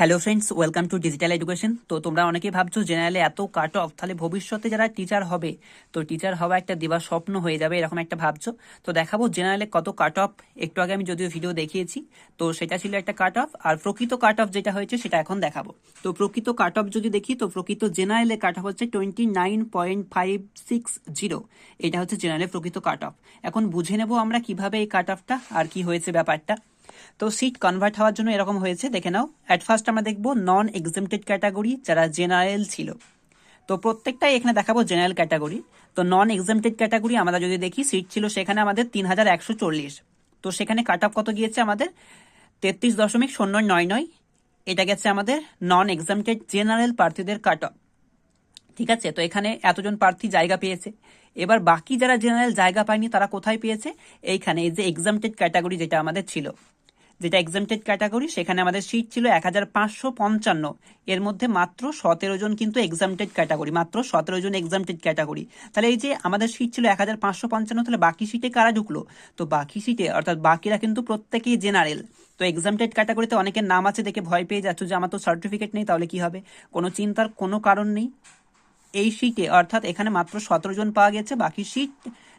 Hello friends welcome to digital education তো তোমরা অনেকেই ভাবছ জেনারেলে এত কাট অফ তাহলে ভবিষ্যতে যারা টিচার হবে, তো টিচার হওয়া একটা দেওয়া স্বপ্ন হয়ে যাবে, এরকম একটা ভাবছ। তো দেখাবো জেনারেলে কত কাট অফ একটু আগে আমি যদিও ভিডিও দেখিয়েছি, তো সেটা ছিল একটা কাট অফ আর প্রকৃত কাট অফ যেটা হয়েছে, সেটা এখন দেখাবো। তো প্রকৃত কাট অফ যদি দেখি, তো প্রকৃত জেনারেলে কাট অফ হচ্ছে twenty nine point five six zero এটা হচ্ছে জেনারেলে প্রকৃত কাট অফ এখন বুঝে নেব আমরা কীভাবে এই কাট অফটা আর কি হয়েছে ব্যাপারটা। তো সিট কনভার্ট হওয়ার জন্য এরকম হয়েছে, দেখে নাও। অ্যাট ফার্স্ট আমরা দেখব নন এক্সেমটেড ক্যাটাগরি যারা জেনারেল ছিল। তো প্রত্যেকটাই এখানে দেখাবো জেনারেল ক্যাটাগরি তো নন এক্সামটেড ক্যাটাগরি আমরা যদি দেখি সিট ছিল সেখানে আমাদের তিন হাজার একশো চল্লিশ। তো সেখানে কাট অফ কত গিয়েছে আমাদের? তেত্রিশ দশমিক শূন্য নয় নয়। এটা গেছে আমাদের নন এক্সামটেড জেনারেল প্রার্থীদের কাট অফ ঠিক আছে? তো এখানে এতজন প্রার্থী জায়গা পেয়েছে। এবার বাকি যারা জেনারেল জায়গা পায়নি, তারা কোথায় পেয়েছে? এইখানে, এই যে এক্সামটেড ক্যাটাগরি যেটা আমাদের ছিল। যেটা এক্সামটেড ক্যাটাগরি সেখানে আমাদের সিট ছিল এক হাজার পাঁচশো পঞ্চান্ন। এর মধ্যে মাত্র সতেরো জন কিন্তু এক্সামটেড ক্যাটাগরি মাত্র সতেরো জন এক্সামটেড ক্যাটাগরি তাহলে এই যে আমাদের সিট ছিল এক হাজার পাঁচশো পঞ্চান্ন, তাহলে বাকি সিটে কারা ঢুকলো? তো বাকি সিটে অর্থাৎ বাকিরা কিন্তু প্রত্যেকেই জেনারেল তো এক্সামটেড ক্যাটাগরিতে অনেকের নাম আছে, দেখে ভয় পেয়ে যাচ্ছ যে আমার তো সার্টিফিকেট নেই, তাহলে কি হবে? কোনো চিন্তার কোনো কারণ নেই। এই সিটে অর্থাৎ এখানে মাত্র সতেরো জন পাওয়া গেছে, বাকি সিট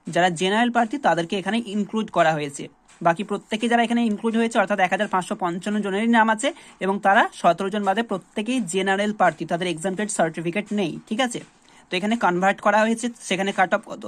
যারা জেনারেল প্রার্থী, তাদেরকে এখানে ইনক্লুড করা হয়েছে। বাকি প্রত্যেকে যারা এখানে ইনক্লুড হয়েছে, অর্থাৎ এক হাজার পাঁচশো পঞ্চান্ন জনেরই নাম আছে, এবং তারা সতেরো জন বাদে প্রত্যেকেই জেনারেল প্রার্থী তাদের এক্সামটেড সার্টিফিকেট নেই, ঠিক আছে? তো এখানে কনভার্ট করা হয়েছে, সেখানে কাট অফ কত?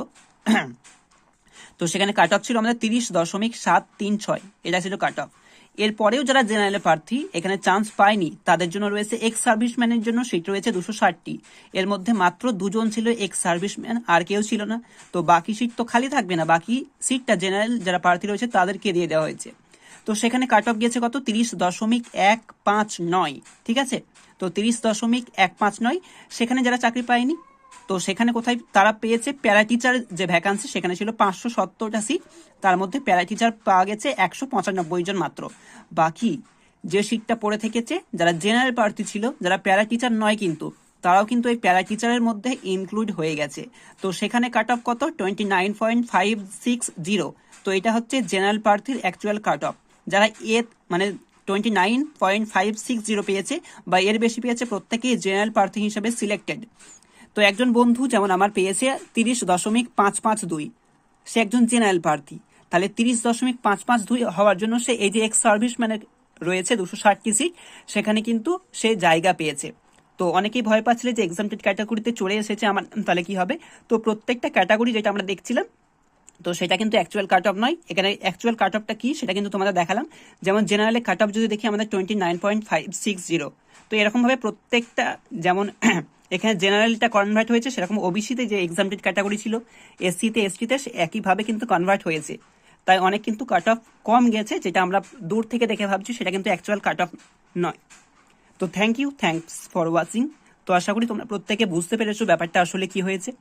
তো সেখানে কাট অফ ছিল আমাদের তিরিশ দশমিক সাত তিন ছয়, এটা ছিল কাট অফ এরপরেও যারা জেনারেল প্রার্থী, এখানে চান্স পায়নি, তাদের জন্য রয়েছে এক্স সার্ভিসম্যানের জন্য সিট রয়েছে দুশো ষাটটি। এর মধ্যে মাত্র দুজন ছিল এক্স সার্ভিসম্যান আর কেউ ছিল না। তো বাকি সিট তো খালি থাকবে না, বাকি সিটটা জেনারেল যারা প্রার্থী রয়েছে তাদেরকে দিয়ে দেওয়া হয়েছে। তো সেখানে কাট অফ গিয়েছে কত? তিরিশ দশমিক এক পাঁচ নয়, ঠিক আছে? তো তিরিশ দশমিক এক পাঁচ নয়, সেখানে যারা চাকরি পায়নি তো সেখানে কোথায় তারা পেয়েছে প্যারা টিচার যে ভ্যাকান্সি সেখানে ছিল পাঁচশো সত্তরটা সিট তার মধ্যে প্যারা টিচার পাওয়া গেছে একশো পঁচানব্বই জন মাত্র। বাকি যে সিটটা পড়ে থেকেছে, যারা জেনারেল প্রার্থী ছিল, যারা প্যারা টিচার নয় কিন্তু, তারাও কিন্তু এই প্যারা টিচারের মধ্যে ইনক্লুড হয়ে গেছে। তো সেখানে কাট অফ কত? Twenty nine point five six zero তো এটা হচ্ছে জেনারেল প্রার্থীর অ্যাকচুয়াল কাট অফ যারা এ মানে twenty nine point five six zero পেয়েছে, বা এর বেশি পেয়েছে, প্রত্যেকেই জেনারেল প্রার্থী হিসেবে সিলেক্টেড তো একজন বন্ধু যেমন আমার পেয়েছে তিরিশ দশমিক পাঁচ পাঁচ দুই। সে একজন জেনারেল প্রার্থী। তাহলে তিরিশ দশমিক পাঁচ পাঁচ দুই হওয়ার জন্য সে এই যে এক্স সার্ভিস মানে রয়েছে দুশো ষাটটি সিট সেখানে কিন্তু সে জায়গা পেয়েছে। তো অনেকেই ভয় পাচ্ছিল যে এক্সামটেড ক্যাটাগরিতে চলে এসেছে আমার, তাহলে কি হবে? তো প্রত্যেকটা ক্যাটাগরি যেটা আমরা দেখছিলাম, তো সেটা কিন্তু অ্যাকচুয়াল কাট অফ নয়। এখানে অ্যাকচুয়াল কাট অফটা কি সেটা কিন্তু তোমাদের দেখালাম। যেমন জেনারেলে কাট অফ যদি দেখি আমাদের twenty nine point five six zero তো এরকমভাবে প্রত্যেকটা যেমন এখানে জেনারেলটা কনভার্ট হয়েছে, সেরকম ওবিসিতে যে এক্সামটেড ক্যাটাগরি ছিল এসসিতে এসটিতে একইভাবে কিন্তু কনভার্ট হয়েছে। তাই অনেক কিন্তু কাট অফ কম গেছে, যেটা আমরা দূর থেকে দেখে ভাবছি, সেটা কিন্তু অ্যাকচুয়াল কাট অফ নয়। তো thank you thanks for watching তো আশা করি তোমরা প্রত্যেকে বুঝতে পেরেছ ব্যাপারটা আসলে কি হয়েছে।